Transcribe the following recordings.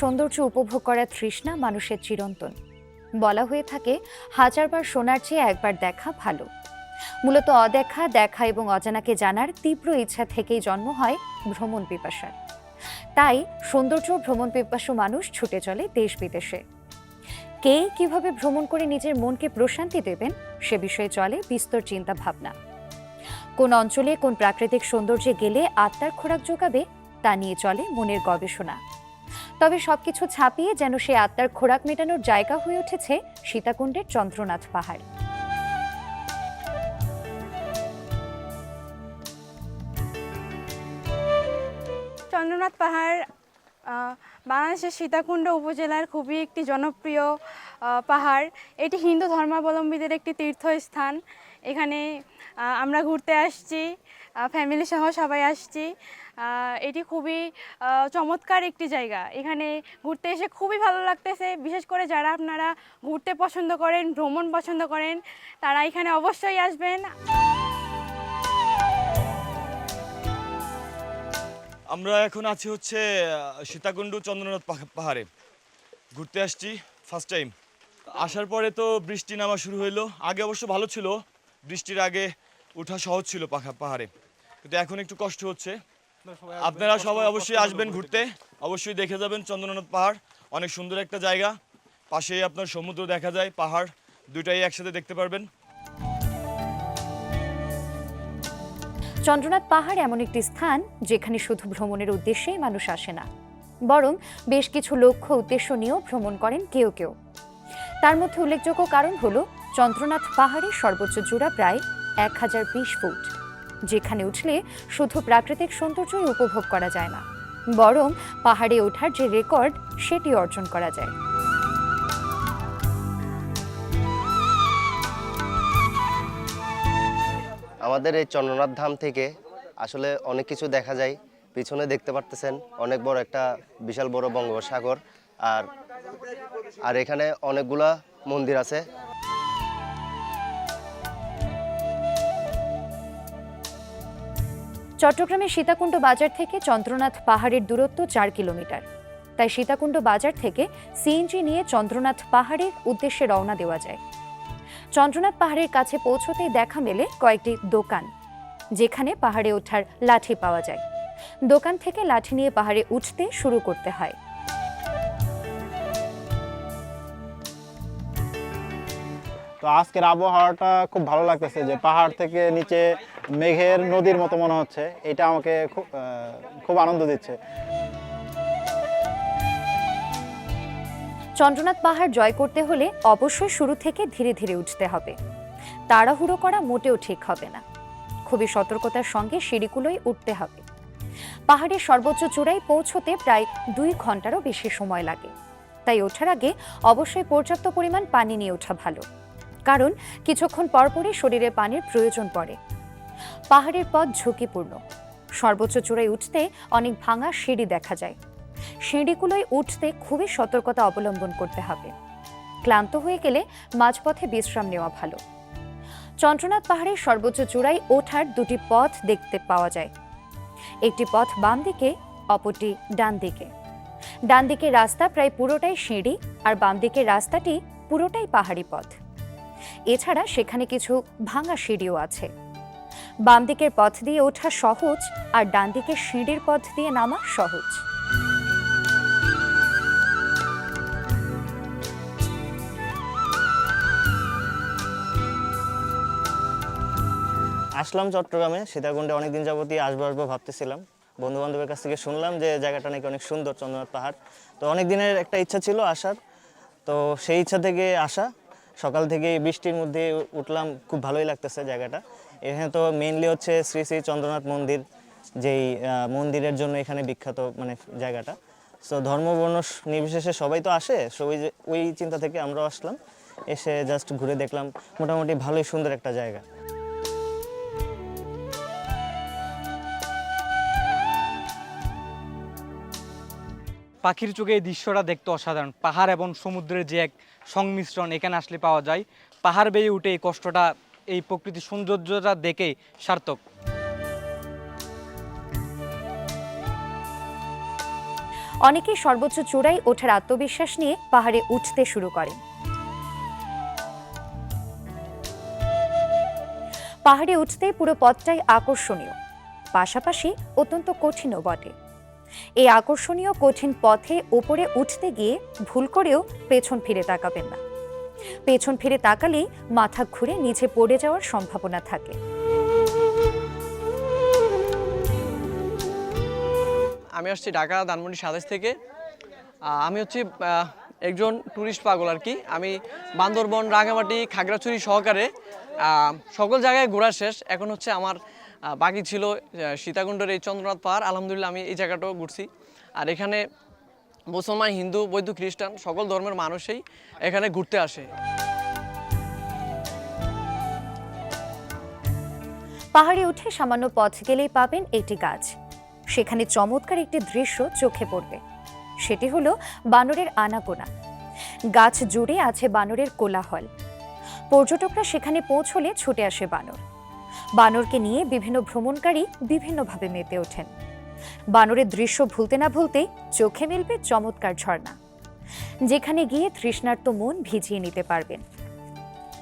সৌন্দর্য উপভোগ করার তৃষ্ণা মানুষের চিরন্তন। বলা হয়ে থাকে, হাজারবার শোনার চেয়ে একবার দেখা ভালো। মূলত অদেখা, দেখা এবং অজানাকে জানার তীব্র ইচ্ছা থেকেই জন্ম হয় ভ্রমণ পিপাসার। তাই সৌন্দর্য ভ্রমণ পিপাসু মানুষ ছুটে চলে দেশ বিদেশে। কে কীভাবে ভ্রমণ করে নিজের মনকে প্রশান্তি দেবেন, সে বিষয়ে চলে বিস্তর চিন্তা ভাবনা। কোন অঞ্চলে কোন প্রাকৃতিক সৌন্দর্যে গেলে আত্মার খোরাক যোগাবে, তা নিয়ে চলে মনের গবেষণা। তবে সবকিছু ছাপিয়ে যেন সে আত্মার খোরাক মেটানোর জায়গা হয়ে উঠেছে সীতাকুণ্ডের চন্দ্রনাথ পাহাড়। চন্দ্রনাথ পাহাড় বাংলাদেশের সীতাকুণ্ড উপজেলার খুবই একটি জনপ্রিয় পাহাড়। এটি হিন্দু ধর্মাবলম্বীদের একটি তীর্থস্থান। এখানে আমরা ঘুরতে আসছি ফ্যামিলি সহ সবাই আসছি। এটি খুবই চমৎকার একটি জায়গা। এখানে ঘুরতে এসে খুবই ভালো লাগতেছে। বিশেষ করে যারা আপনারা ঘুরতে পছন্দ করেন, ভ্রমণ পছন্দ করেন, তারা এখানে অবশ্যই আসবেন। আমরা এখন আছি হচ্ছে সীতাকুণ্ডু চন্দ্রনাথ পাহা- পাহাড়ে। ঘুরতে আসছি ফার্স্ট টাইম আসার পরে তো বৃষ্টি নামা শুরু হইল। আগে অবশ্য ভালো ছিল। বৃষ্টির আগে ওঠা সহজ ছিল পাখা- পাহাড়ে। কিন্তু এখন একটু কষ্ট হচ্ছে। আপনারা সবাই অবশ্যই আসবেন ঘুরতে অবশ্যই দেখে যাবেন চন্দ্রনাথ পাহাড়। অনেক সুন্দর একটা জায়গা। পাশেই আপনার সমুদ্র দেখা যায় পাহাড়। দুইটাই একসাথে দেখতে পারবেন। চন্দ্রনাথ পাহাড় এমন একটি স্থান যেখানে শুধু ভ্রমণের উদ্দেশ্যেই মানুষ আসে না বরং বেশ কিছু লক্ষ্য উদ্দেশ্য নিয়েও ভ্রমণ করেন কেউ কেউ। তার মধ্যে উল্লেখযোগ্য কারণ হল চন্দ্রনাথ পাহাড়ের সর্বোচ্চ জোড়া প্রায় এক হাজার বিশ ফুট। যেখানে উঠলে শুধু প্রাকৃতিক সৌন্দর্যই উপভোগ করা যায় না, বরং পাহাড়ে ওঠার যে রেকর্ড, সেটি অর্জন করা যায়। আমাদের এই চন্দ্রনাথ ধাম থেকে আসলে অনেক কিছু দেখা যায়। পিছনে দেখতে পারতেছেন অনেক বড় একটা বিশাল বড় বঙ্গোপসাগর, আর আর এখানে অনেকগুলা মন্দির আছে। চট্টগ্রামের সীতাকুণ্ড বাজার থেকে চন্দ্রনাথ পাহাড়ের দূরত্ব চার কিলোমিটার। তাই সীতাকুণ্ড বাজার থেকে সিএনজি নিয়ে চন্দ্রনাথ পাহাড়ের উদ্দেশ্যে রওনা দেওয়া যায়। চন্দ্রনাথ পাহাড়ের কাছে পৌঁছতেই দেখা মেলে কয়েকটি দোকান, যেখানে পাহাড়ে ওঠার লাঠি পাওয়া যায়। দোকান থেকে লাঠি নিয়ে পাহাড়ে উঠতে শুরু করতে হয়। তো আজকের আবহাওয়াটা খুব ভালো লাগতেছে যে পাহাড় থেকে নিচে মেঘের নদীর মতো মনে হচ্ছে। এটা আমাকে খুব খুব আনন্দ দিচ্ছে। চন্দ্রনাথ পাহাড় জয় করতে হলে অবশ্যই শুরু থেকে ধীরে ধীরে উঠতে হবে। তাড়াহুড়ো করা মোটেও ঠিক হবে না। খুবই সতর্কতার সঙ্গে সিঁড়িগুলোই উঠতে হবে। পাহাড়ের সর্বোচ্চ চূড়ায় পৌঁছতে প্রায় দুই ঘন্টারও বেশি সময় লাগে। তাই ওঠার আগে অবশ্যই পর্যাপ্ত পরিমাণ পানি নিয়ে ওঠা ভালো। কারণ কিছুক্ষণ পরপরই শরীরে পানির প্রয়োজন পড়ে। পাহাড়ের পথ ঝুঁকিপূর্ণ। সর্বোচ্চ চূড়ায় উঠতে অনেক ভাঙা সিঁড়ি দেখা যায়। সিঁড়িগুলোয় উঠতে খুবই সতর্কতা অবলম্বন করতে হবে। ক্লান্ত হয়ে গেলে মাঝপথে বিশ্রাম নেওয়া ভালো। চন্দ্রনাথ পাহাড়ের সর্বোচ্চ চূড়ায় ওঠার দুটি পথ দেখতে পাওয়া যায়। একটি পথ বাম দিকে, অপরটি ডান দিকে। ডান দিকের রাস্তা প্রায় পুরোটাই সিঁড়ি আর বাম দিকের রাস্তাটি পুরোটাই পাহাড়ি পথ। এছাড়া সেখানে কিছু ভাঙা সিঁড়িও আছে। বাম দিকের পথ দিয়ে ওঠা সহজ আর ডান দিকের সিঁড়ির পথ দিয়ে নামা সহজ। আসলাম চট্টগ্রামে, সীতাকুণ্ডে অনেকদিন যাবতই আসব আসব ভাবতেছিলাম। বন্ধু বান্ধবের কাছ থেকে শুনলাম যে জায়গাটা নাকি অনেক সুন্দর চন্দ্রনাথ পাহাড়। তো অনেক দিনের একটা ইচ্ছা ছিল আসার। তো সেই ইচ্ছা থেকে আসা। সকাল থেকে বৃষ্টির মধ্যে উঠলাম, খুব ভালোই লাগতেছে জায়গাটা। এখানে তো মেনলি হচ্ছে শ্রী শ্রী চন্দ্রনাথ মন্দির, যেই মন্দিরের জন্য এখানে বিখ্যাত মানে জায়গাটা। সো ধর্মবর্ণ নির্বিশেষে সবাই তো আসে, সবাই ওই চিন্তা থেকে আমরাও আসলাম। এসে জাস্ট ঘুরে দেখলাম, মোটামুটি ভালোই সুন্দর একটা জায়গা। পাখির চোখে এই দৃশ্যটা দেখতে অসাধারণ। পাহাড় এবং সমুদ্রের যে এক সংমিশ্রণ এখানে আসলে পাওয়া যায়। পাহাড় বেয়ে উঠে এই কষ্টটা, এই প্রকৃতির সৌন্দর্যটা দেখেই সার্থক। অনেকেই সর্বোচ্চ চূড়ায় ওঠার আত্মবিশ্বাস নিয়ে পাহাড়ে উঠতে শুরু করেন পাহাড়ে উঠতে পুরো পথটাই আকর্ষণীয়। পাশাপাশি অত্যন্ত কঠিনও বটে। এই আকর্ষণীয় কঠিন পথে ওপরে উঠতে গিয়ে ভুল করেও পেছন ফিরে তাকাবেন না। পেছন ফিরে তাকালেই মাথা ঘুরে নিচে পড়ে যাওয়ার সম্ভাবনা থাকে। আমি আসছি ঢাকা ধানমন্ডি সাতাশ থেকে। আমি হচ্ছি একজন ট্যুরিস্ট পাগল আর কি। আমি বান্দরবন, রাঙামাটি, খাগড়াছড়ি সহকারে সকল জায়গায় ঘোরা শেষ। এখন হচ্ছে আমার বাকি ছিল সীতাকুণ্ডের এই চন্দ্রনাথ পাহাড়। আলহামদুলিল্লাহ আমি এই জায়গাটাও ঘুরছি। আর এখানে মুসলমান, হিন্দু, বৌদ্ধ, খ্রিস্টান, সকল ধর্মের মানুষই এখানে ঘুরতে আসে। পাহাড়ে উঠে সামান্য পথ গেলেই পাবেন একটি গাছ। সেখানে চমৎকার একটি দৃশ্য চোখে পড়বে। সেটি হলো বানরের আনাগোনা। গাছ জুড়ে আছে বানরের কোলাহল। পর্যটকরা সেখানে পৌঁছলে ছুটে আসে বানর। বানরকে নিয়ে বিভিন্ন ভ্রমণকারী বিভিন্নভাবে মেতে ওঠেন। বানরের দৃশ্য ভুলতে না ভুলতেই চোখে মিলবে চমৎকার ঝর্ণা। যেখানে গিয়ে তৃষ্ণার্ত মন ভিজিয়ে নিতে পারবেন।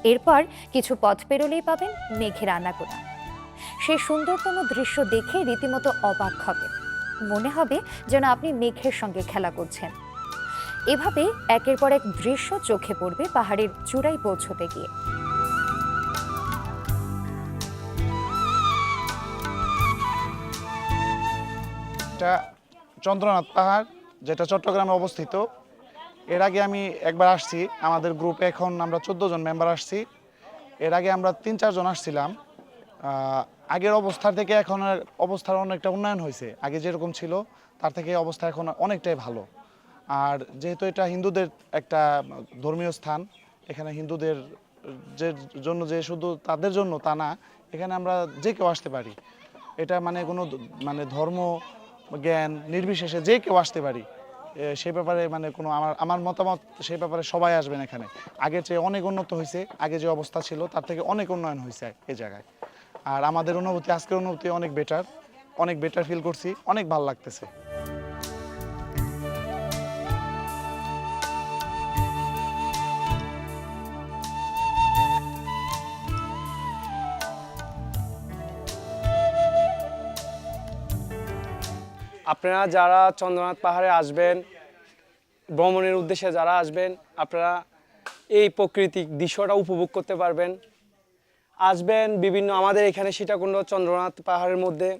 এরপর কিছু পথ পেরোলেই পাবেন মেঘের আনাগোনা। সেই সুন্দরতম দৃশ্য দেখে রীতিমতো অবাক হবে মনে হবে যেন আপনি মেঘের সঙ্গে খেলা করছেন। এভাবে একের পর এক দৃশ্য চোখে পড়বে পাহাড়ের চূড়ায় পৌঁছতে গিয়ে। এটা চন্দ্রনাথ পাহাড়, যেটা চট্টগ্রামে অবস্থিত। এর আগে আমি একবার আসছি, আমাদের গ্রুপে এখন আমরা চোদ্দ জন মেম্বার আসছি। এর আগে আমরা তিন চারজন আসছিলাম। আগের অবস্থা থেকে এখন অবস্থার অনেকটা উন্নয়ন হয়েছে। আগে যেরকম ছিল, তার থেকে অবস্থা এখন অনেকটাই ভালো। আর যেহেতু এটা হিন্দুদের একটা ধর্মীয় স্থান, এখানে হিন্দুদের যে জন্য যে শুধু তাদের জন্য তা না, এখানে আমরা যে কেউ আসতে পারি। এটা মানে কোনো মানে ধর্ম জ্ঞান, নির্বিশেষে যে কেউ আসতে পারি সে ব্যাপারে মানে কোনো আমার আমার মতামত সেই ব্যাপারে সবাই আসবেন এখানে। আগের চেয়ে অনেক উন্নত হয়েছে আগে যে অবস্থা ছিল, তার থেকে অনেক উন্নয়ন হয়েছে এই জায়গায়। আর আমাদের অনুভূতি, আজকের অনুভূতি অনেক বেটার অনেক বেটার ফিল করছি, অনেক ভালো লাগতেছে। আপনারা যারা চন্দ্রনাথ পাহাড়ে আসবেন, ভ্রমণের উদ্দেশ্যে যারা আসবেন, আপনারা এই প্রাকৃতিক দৃশ্যটা উপভোগ করতে পারবেন। আসবেন বিভিন্ন আমাদের এখানে সীতাকুণ্ড, চন্দ্রনাথ পাহাড়ের মধ্যে।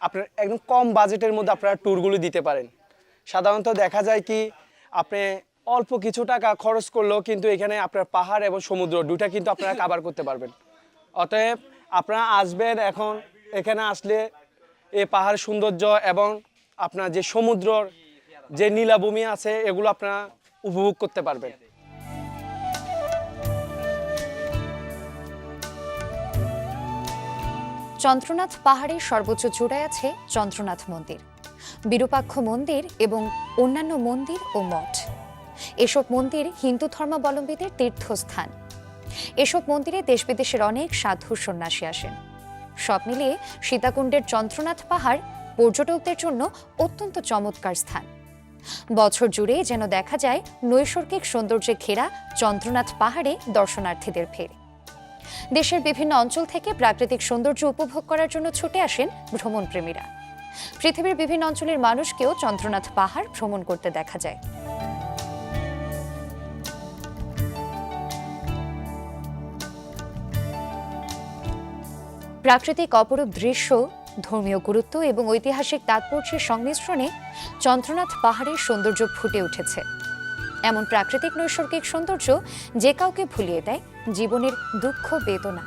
আপনার একদম কম বাজেটের মধ্যে আপনারা ট্যুরগুলো দিতে পারেন। সাধারণত দেখা যায় কি, আপনি অল্প কিছু টাকা খরচ করলেও কিন্তু এখানে আপনার পাহাড় এবং সমুদ্র দুটা কিন্তু আপনারা কাভার করতে পারবেন। অতএব আপনারা আসবেন এখন, এখানে আসলে এই পাহাড় সৌন্দর্য এবং আপনার যে সমুদ্রর যে নীলাভূমি আছে, এগুলো আপনারা উপভোগ করতে পারবেন। চন্দ্রনাথ পাহাড়ের সর্বোচ্চ চূড়ায় আছে চন্দ্রনাথ মন্দির। বিরূপাক্ষ মন্দির এবং অন্যান্য মন্দির ও মঠ। এসব মন্দির হিন্দু ধর্মাবলম্বীদের তীর্থস্থান। এসব মন্দিরে দেশ বিদেশের অনেক সাধু সন্ন্যাসী আসেন। সব মিলিয়ে সীতাকুণ্ডের চন্দ্রনাথ পাহাড় পর্যটকদের জন্য অত্যন্ত চমৎকার স্থান। বছর জুড়ে যেন দেখা যায় নৈসর্গিক সৌন্দর্যে ঘেরা চন্দ্রনাথ পাহাড়ে দর্শনার্থীদের ভিড়। দেশের বিভিন্ন অঞ্চল থেকে প্রাকৃতিক সৌন্দর্য উপভোগ করার জন্য ছুটে আসেন ভ্রমণপ্রেমীরা। পৃথিবীর বিভিন্ন অঞ্চলের মানুষকেও চন্দ্রনাথ পাহাড় ভ্রমণ করতে দেখা যায়। প্রাকৃতিক অপরূপ দৃশ্য, ধর্মীয় গুরুত্ব এবং ঐতিহাসিক তাৎপর্যের সংমিশ্রণে চন্দ্রনাথ পাহাড়ের সৌন্দর্য ফুটে উঠেছে। এমন প্রাকৃতিক নৈসর্গিক সৌন্দর্য যে কাউকে ভুলিয়ে দেয় জীবনের দুঃখ বেদনা